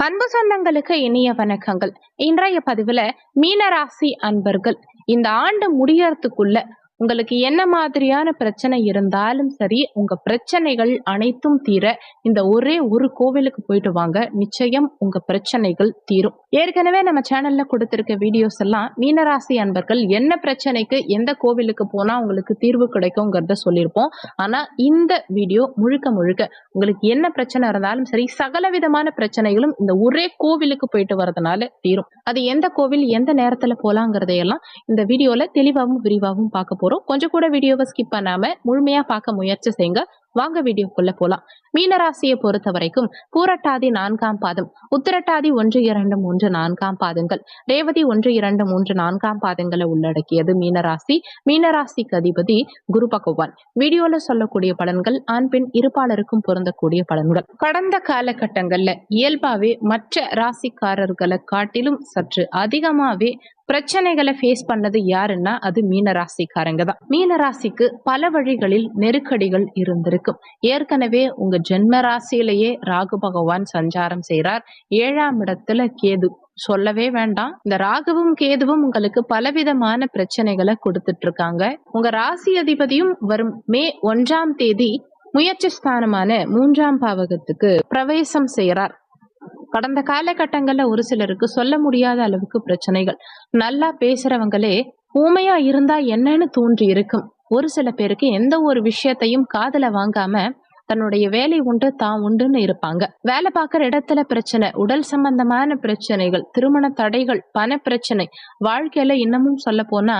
அன்பு சொந்தங்களுக்கு இனிய வணக்கங்கள். இன்றைய பதிவுல மீனராசி அன்பர்கள். இந்த ஆண்டு முடியறதுக்குள்ள உங்களுக்கு என்ன மாதிரியான பிரச்சனை இருந்தாலும் சரி உங்க பிரச்சனைகள் அனைத்தும் தீர இந்த ஒரே ஒரு கோவிலுக்கு போயிட்டு வாங்க. நிச்சயம் உங்க பிரச்சனைகள் தீரும். ஏற்கனவே நம்ம சேனல்ல கொடுத்திருக்க வீடியோஸ் எல்லாம் மீனராசி அன்பர்கள் என்ன பிரச்சனைக்கு எந்த கோவிலுக்கு போனா உங்களுக்கு தீர்வு கிடைக்குங்கிறத சொல்லியிருப்போம். ஆனா இந்த வீடியோ முழுக்க முழுக்க உங்களுக்கு என்ன பிரச்சனை இருந்தாலும் சரி சகல விதமான பிரச்சனைகளும் இந்த ஒரே கோவிலுக்கு போயிட்டு வரதுனால தீரும். அது எந்த கோவில் எந்த நேரத்துல போலாங்கிறதையெல்லாம் இந்த வீடியோல தெளிவாகவும் விரிவாகவும் பார்க்க போறோம். போகிறோம் கொஞ்சம் கூட வீடியோவை ஸ்கிப் பண்ணாமல் முழுமையாக பார்க்க முயற்சி செய்யுங்க. வாங்க வீடியோக்குள்ளே போகலாம் மீனராசியை பொறுத்த வரைக்கும் பூரட்டாதி நான்காம் பாதம் உத்திரட்டாதி ஒன்று இரண்டு மூன்று நான்காம் பாதங்கள் ரேவதி ஒன்று இரண்டு மூன்று நான்காம் பாதங்களை உள்ளடக்கியது மீனராசி. மீனராசிக்கு அதிபதி குரு பகவான். வீடியோல சொல்லக்கூடிய பலன்கள் ஆண் பெண் இருப்பாளருக்கும் பொருந்தக்கூடிய பலன்கள். கடந்த காலகட்டங்கள்ல இயல்பாவே மற்ற ராசிக்காரர்களை காட்டிலும் சற்று அதிகமாவே பிரச்சனைகளை ஃபேஸ் பண்ணது யாருன்னா அது மீனராசிக்காரங்க தான். மீனராசிக்கு பல வழிகளில் நெருக்கடிகள் இருந்திருக்கும். ஏற்கனவே உங்க ஜென்ம ராசியிலேயே ராகு பகவான் சஞ்சாரம் செய்கிறார் ஏழாம் இடத்துல கேது. சொல்லவே வேண்டாம். இந்த ராகுவும் கேதுவும் உங்களுக்கு பலவிதமான பிரச்சனைகளை கொடுத்துட்டு இருக்காங்க. உங்க ராசி அதிபதியும் வரும் மே ஒன்றாம் தேதி முயற்சி ஸ்தானமான மூன்றாம் பாவகத்துக்கு பிரவேசம் செய்கிறார் கடந்த காலகட்டங்கள்ல ஒரு சிலருக்கு சொல்ல முடியாத அளவுக்கு பிரச்சனைகள். நல்லா பேசுறவங்களே ஊமையா இருந்தா என்னன்னு தோன்றி இருக்கும். ஒரு சில பேருக்கு எந்த ஒரு விஷயத்தையும் காதுல வாங்காம தன்னுடைய வேலை உண்டு தான் உண்டுன்னு இருப்பாங்க. வேலை பார்க்குற இடத்துல பிரச்சனை உடல் சம்பந்தமான பிரச்சனைகள் திருமண தடைகள் பண பிரச்சனை வாழ்க்கையில இன்னமும் சொல்ல போனா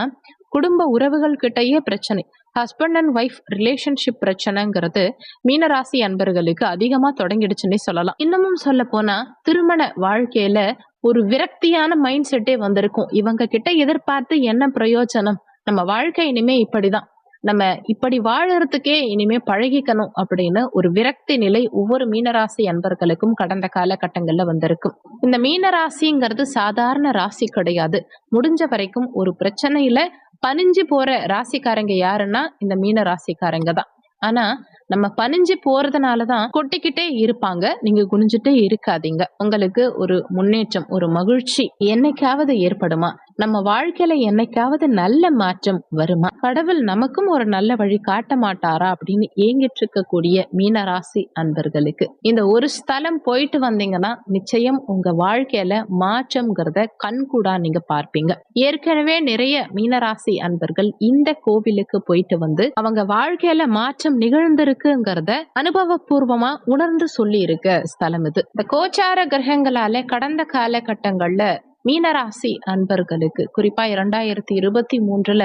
குடும்ப உறவுகள் கிட்டயே பிரச்சனை. ஹஸ்பண்ட் அண்ட் ஒய்ஃப் ரிலேஷன்ஷிப் பிரச்சனைங்கிறது மீனராசி அன்பர்களுக்கு அதிகமா தொடங்கிடுச்சுன்னே சொல்லலாம். இன்னமும் சொல்ல போனால் திருமண வாழ்க்கையில ஒரு விரக்தியான மைண்ட் செட்டே வந்திருக்கும். இவங்க கிட்ட எதிர்பார்த்து என்ன பிரயோஜனம்? நம்ம வாழ்க்கை இனிமே இப்படிதான். நம்ம இப்படி வாழறதுக்கே இனிமே பழகிக்கணும் அப்படின்னு ஒரு விரக்தி நிலை ஒவ்வொரு மீனராசி அன்பர்களுக்கும் கடந்த காலகட்டங்கள்ல வந்திருக்கும். இந்த மீனராசிங்கிறது சாதாரண ராசி கிடையாது. முடிஞ்ச வரைக்கும் ஒரு பிரச்சனையில பனிஞ்சு போற ராசிக்காரங்க யாருன்னா இந்த மீன ராசிக்காரங்க தான். ஆனா நம்ம பனிஞ்சு போறதுனால தான் கொட்டிக்கிட்டே இருப்பாங்க. நீங்க குனிஞ்சிட்டே இருக்காதீங்க. உங்களுக்கு ஒரு முன்னேற்றம் ஒரு மகிழ்ச்சி என்னைக்காவது ஏற்படுமா? நம்ம வாழ்க்கையில என்னைக்காவது நல்ல மாற்றம் வருமா? கடவுள் நமக்கும் ஒரு நல்ல வழி காட்ட மாட்டாரா? அப்படின்னு ஏங்கிட்டு இருக்கக்கூடிய மீனராசி அன்பர்களுக்கு. இந்த ஒரு ஸ்தலம் போயிட்டு வந்தீங்கன்னா நிச்சயம் உங்க வாழ்க்கையில மாற்றம்ங்கிறத கண்கூடா நீங்க பார்ப்பீங்க. ஏற்கனவே நிறைய மீனராசி அன்பர்கள் இந்த கோவிலுக்கு போயிட்டு வந்து அவங்க வாழ்க்கையில மாற்றம் நிகழ்ந்திருக்குங்கிறத அனுபவபூர்வமா உணர்ந்து சொல்லி இருக்க ஸ்தலம் இது. இந்த கோச்சார கிரகங்களால கடந்த காலகட்டங்கள்ல மீனராசி அன்பர்களுக்கு குறிப்பா இரண்டாயிரத்தி இருபத்தி மூன்றுல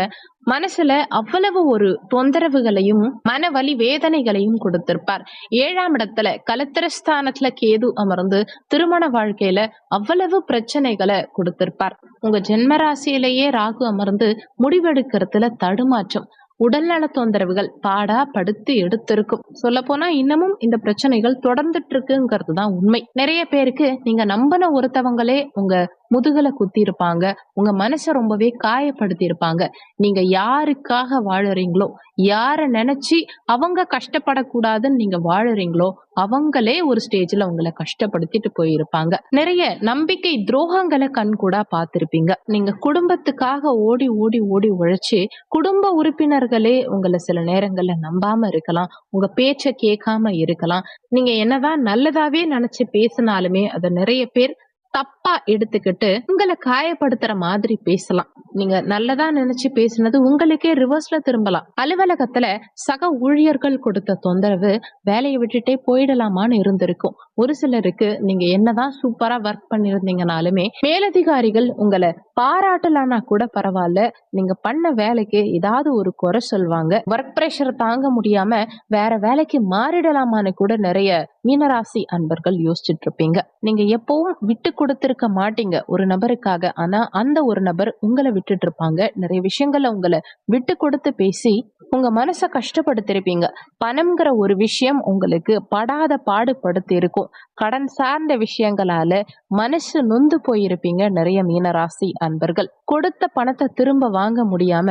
மனசுல அவ்வளவு ஒரு தொந்தரவுகளையும் மன வலி வேதனைகளையும் கொடுத்திருப்பார். ஏழாம் இடத்துல கலத்திரஸ்தானத்துல கேது அமர்ந்து திருமண வாழ்க்கையில அவ்வளவு பிரச்சனைகளை கொடுத்திருப்பார். உங்க ஜென்மராசியிலேயே ராகு அமர்ந்து முடிவெடுக்கிறதுல தடுமாற்றம் உடல்நல தொந்தரவுகள் பாடா படுத்து எடுத்திருக்கும். சொல்ல போனா இன்னமும் இந்த பிரச்சனைகள் தொடர்ந்துட்டு இருக்குங்கிறது தான் உண்மை. நிறைய பேருக்கு நீங்க நம்பின ஒருத்தவங்களே உங்க முதுகலை குத்தி இருப்பாங்க உங்க மனசை ரொம்பவே காயப்படுத்தி இருப்பாங்க நீங்க யாருக்காக வாழறீங்களோ யார நினைச்சு அவங்க கஷ்டப்படக்கூடாதுன்னு நீங்க வாழறீங்களோ அவங்களே ஒரு ஸ்டேஜ்ல உங்களை கஷ்டப்படுத்திட்டு போயிருப்பாங்க. நிறைய நம்பிக்கை துரோகங்களை கண் கூட பார்த்திருப்பீங்க. நீங்க குடும்பத்துக்காக ஓடி ஓடி ஓடி உழைச்சு குடும்ப உறுப்பினர்களே உங்களை சில நேரங்கள்ல நம்பாம இருக்கலாம். உங்க பேச்ச கேட்காம இருக்கலாம். நீங்க என்னதான் நல்லதாவே நினைச்சு பேசினாலுமே அதை நிறைய பேர் தப்பா எடுத்துக்கிட்டு உங்களை காயப்படுத்துற மாதிரி பேசலாம். நீங்க நல்லதா நினைச்சு பேசினது உங்களுக்கே ரிவர்ஸ்ல திரும்பலாம். அலுவலகத்துல சக ஊழியர்கள் கொடுத்த தொந்தரவு வேலையை விட்டுட்டே போயிடலாமான்னு இருந்திருக்கும். ஒரு சிலருக்கு நீங்க என்னதான் சூப்பரா ஒர்க் பண்ணிருந்தீங்கனாலுமே மேலதிகாரிகள் உங்களை பாராட்டலானா கூட பரவாயில்ல. நீங்க பண்ண வேலைக்கு ஏதாவது ஒரு குறை சொல்வாங்க. ஒர்க் ப்ரெஷர் தாங்க முடியாம வேற வேலைக்கு மாறிடலாமான்னு கூட நிறைய மீனராசி அன்பர்கள் யோசிச்சுட்டு இருப்பீங்க நீங்க எப்பவும் விட்டு கொடுத்திருக்க மாட்டீங்க. ஒரு நபருக்காக. ஆனா அந்த ஒரு நபர் உங்களை விட்டுட்டு இருப்பாங்க நிறைய விஷயங்களை உங்களை விட்டு கொடுத்து பேசி உங்க மனசை கஷ்டப்படுத்திருப்பீங்க பணம்ங்கிற ஒரு விஷயம் உங்களுக்கு படாத பாடுபடுத்தி இருக்கும் கடன் சார்ந்த விஷயங்களால மனசு நொந்து போயிருப்பீங்க நிறைய மீனராசி அன்பர்கள். கொடுத்த பணத்தை திரும்ப வாங்க முடியாம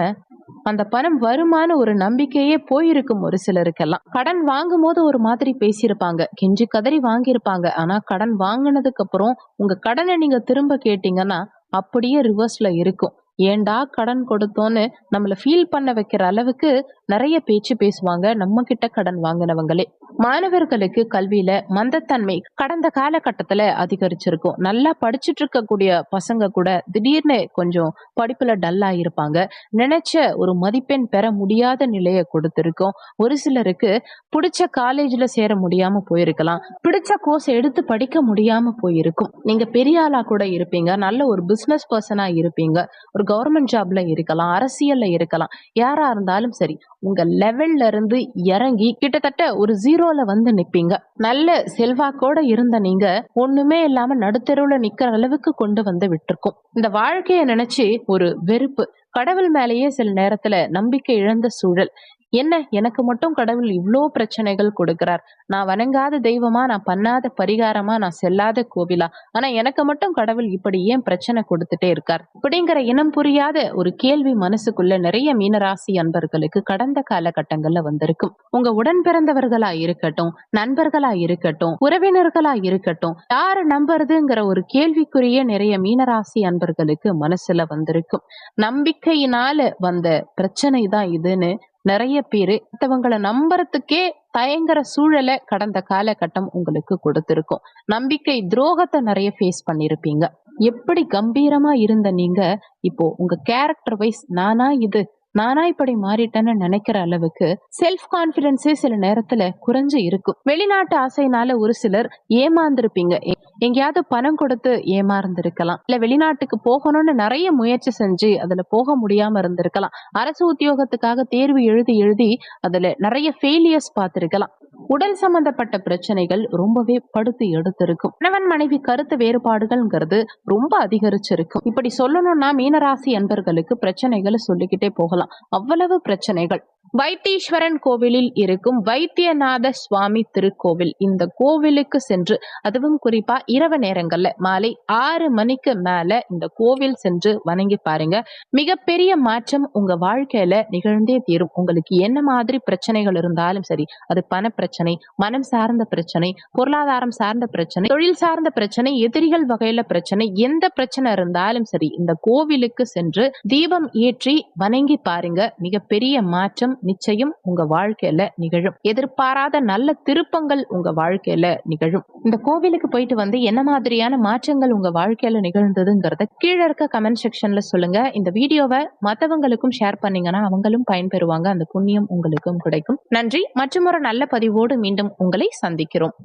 அந்த பணம் வருமான ஒரு நம்பிக்கையே போயிருக்கும் ஒரு சிலருக்கெல்லாம். கடன் வாங்கும் போது ஒரு மாதிரி பேசியிருப்பாங்க. கெஞ்சி கதறி வாங்கியிருப்பாங்க. ஆனா கடன் வாங்கினதுக்கு அப்புறம் உங்க கடனை நீங்க திரும்ப கேட்டீங்கன்னா அப்படியே ரிவர்ஸ்ல இருக்கும். ஏன்டா கடன் கொடுத்தோன்னு நம்மளை ஃபீல் பண்ண வைக்கிற அளவுக்கு நிறைய பேச்சு பேசுவாங்க. நம்ம கிட்ட கடன் வாங்கினவங்களே. மாணவர்களுக்கு கல்வியில மந்தத்தன்மை கடந்த காலகட்டத்துல அதிகரிச்சிருக்கும். நல்லா படிச்சுட்டு இருக்கக்கூடிய பசங்க கூட திடீர்னு கொஞ்சம் படிப்புல டல்லா இருப்பாங்க நினைச்ச ஒரு மதிப்பெண் பெற முடியாத நிலையை கொடுத்திருக்கோம். ஒரு சிலருக்கு பிடிச்ச காலேஜ்ல சேர முடியாம போயிருக்கலாம். பிடிச்ச கோர்ஸ் எடுத்து படிக்க முடியாம போயிருக்கும். நீங்க பெரிய ஆளா கூட இருப்பீங்க. நல்ல ஒரு பிசினஸ் பர்சனா இருப்பீங்க. ஒரு கவர்மெண்ட் ஜாப்ல இருக்கலாம். அரசியல்ல இருக்கலாம். யாரா இருந்தாலும் சரி உங்க லெவல்ல இருந்து இறங்கி கிட்டத்தட்ட ஒரு ஜீரோ ஹீரோல வந்து நிப்பீங்க. நல்ல செல்வாக்கோட இருந்த நீங்க ஒண்ணுமே இல்லாம நடுத்தெருவுல நிக்கிற அளவுக்கு கொண்டு வந்து விட்டுருக்கும். இந்த வாழ்க்கைய நினைச்சு ஒரு வெறுப்பு கடவுள் மேலேயே சில நேரத்துல நம்பிக்கை இழந்த சூழல். என்ன? எனக்கு மட்டும் கடவுள் இவ்வளோ பிரச்சனைகள் கொடுக்கிறார். நான் வணங்காத தெய்வமா நான் பண்ணாத பரிகாரமா நான் செல்லாத கோவிலா? ஆனா எனக்கு மட்டும் கடவுள் இப்படி ஏன் பிரச்சனை கொடுத்துட்டே இருக்கார்? இப்படிங்கிற இனம் புரியாத ஒரு கேள்வி மனசுக்குள்ள நிறைய மீனராசி அன்பர்களுக்கு கடந்த காலகட்டங்கள்ல வந்திருக்கும். உங்க உடன் பிறந்தவர்களா இருக்கட்டும் நண்பர்களா இருக்கட்டும் உறவினர்களா இருக்கட்டும் யாரை நம்புறதுங்கிற ஒரு கேள்விக்குரிய நிறைய மீனராசி அன்பர்களுக்கு மனசுல வந்திருக்கும். நம்பிக்கையினால வந்த பிரச்சனை தான் இதுன்னு நிறைய பேரு மற்றவங்களை நம்புறதுக்கே தயங்குற சூழலை கடந்த காலகட்டம் உங்களுக்கு கொடுத்திருக்கும். நம்பிக்கை துரோகத்தை நிறைய ஃபேஸ் பண்ணிருப்பீங்க. எப்படி கம்பீரமா இருந்த நீங்க இப்போ உங்க கேரக்டர் வைஸ் நானா இது நானா இப்படி மாறிட்டேன்னு நினைக்கிற அளவுக்கு செல்ஃப் கான்பிடன்ஸே சில நேரத்துல குறைஞ்சு இருக்கும். வெளிநாட்டு ஆசைனால ஒரு சிலர் ஏமாந்துருப்பீங்க. எங்கேயாவது பணம் கொடுத்து ஏமாறந்திருக்கலாம் இல்ல வெளிநாட்டுக்கு போகணும்னு நிறைய முயற்சி செஞ்சு அதுல போக முடியாம இருந்திருக்கலாம். அரசு உத்தியோகத்துக்காக தேர்வு எழுதி எழுதி அதுல நிறைய ஃபெயிலியர்ஸ் பார்த்திருக்கலாம். உடல் சம்பந்தப்பட்ட பிரச்சனைகள் ரொம்பவே படுத்து எடுத்திருக்கும். கணவன் மனைவி கருத்து வேறுபாடுகள்ங்கிறது ரொம்ப அதிகரிச்சிருக்கும். இப்படி சொல்லணும்னா மீனராசி அன்பர்களுக்கு பிரச்சனைகளை சொல்லிக்கிட்டே போகலாம். அவ்வளவு பிரச்சனைகள். வைத்தீஸ்வரன் கோவிலில் இருக்கும் வைத்தியநாத சுவாமி திருக்கோவில். இந்த கோவிலுக்கு சென்று அதுவும் குறிப்பா இரவு நேரங்கள்ல மாலை ஆறு மணிக்கு மேல இந்த கோவில் சென்று வணங்கி பாருங்க. மிகப்பெரிய மாற்றம் உங்க வாழ்க்கையில நிகழ்ந்தே தீரும். உங்களுக்கு என்ன மாதிரி பிரச்சனைகள் இருந்தாலும் சரி அது பண பிரச்சனை மனம் சார்ந்த பிரச்சனை பொருளாதாரம் சார்ந்த பிரச்சனை தொழில் சார்ந்த பிரச்சனை எதிரிகள் வகையில பிரச்சனை எந்த பிரச்சனை இருந்தாலும் சரி இந்த கோவிலுக்கு சென்று தீபம் ஏற்றி வணங்கி பாருங்க. மிகப்பெரிய மாற்றம் நிச்சயம் உங்க வாழ்க்கையில நிகழும். எதிர்பாராத நல்ல திருப்பங்கள் உங்க வாழ்க்கையில நிகழும். இந்த கோவிலுக்கு போயிட்டு வந்து என்ன மாதிரியான மாற்றங்கள் உங்க வாழ்க்கையில நிகழ்ந்ததுங்கிறத கீழே இருக்க கமெண்ட் செக்ஷன்ல சொல்லுங்க. இந்த வீடியோவை மத்தவங்களுக்கும் ஷேர் பண்ணீங்கன்னா அவங்களும் பயன்பெறுவாங்க. அந்த புண்ணியம் உங்களுக்கும் கிடைக்கும். நன்றி. மற்றும் ஒரு நல்ல பதிவு நிகழ்வோடு மீண்டும் உங்களை சந்திக்கிறோம்.